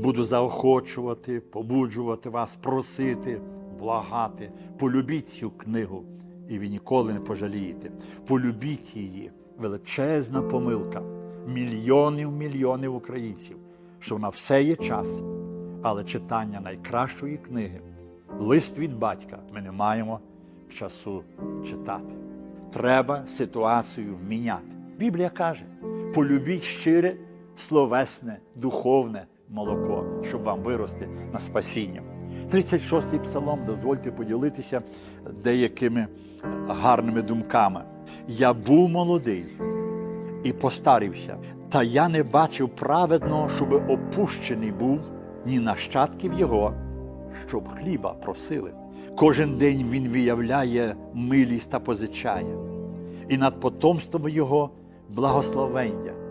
Буду заохочувати, побуджувати вас, просити, благати. Полюбіть цю книгу, і ви ніколи не пожалієте. Полюбіть її. Величезна помилка мільйонів мільйонів українців, що на все є час, але читання найкращої книги, лист від батька, ми не маємо часу читати. Треба ситуацію міняти. Біблія каже: полюбіть щире, словесне, духовне молоко, щоб вам вирости на спасіння. 36-й псалом, дозвольте поділитися деякими гарними думками. Я був молодий і постарився, та я не бачив праведного, щоб опущений був ні нащадків його, щоб хліба просили. Кожен день він виявляє милість та позичає, і над потомством його благословення.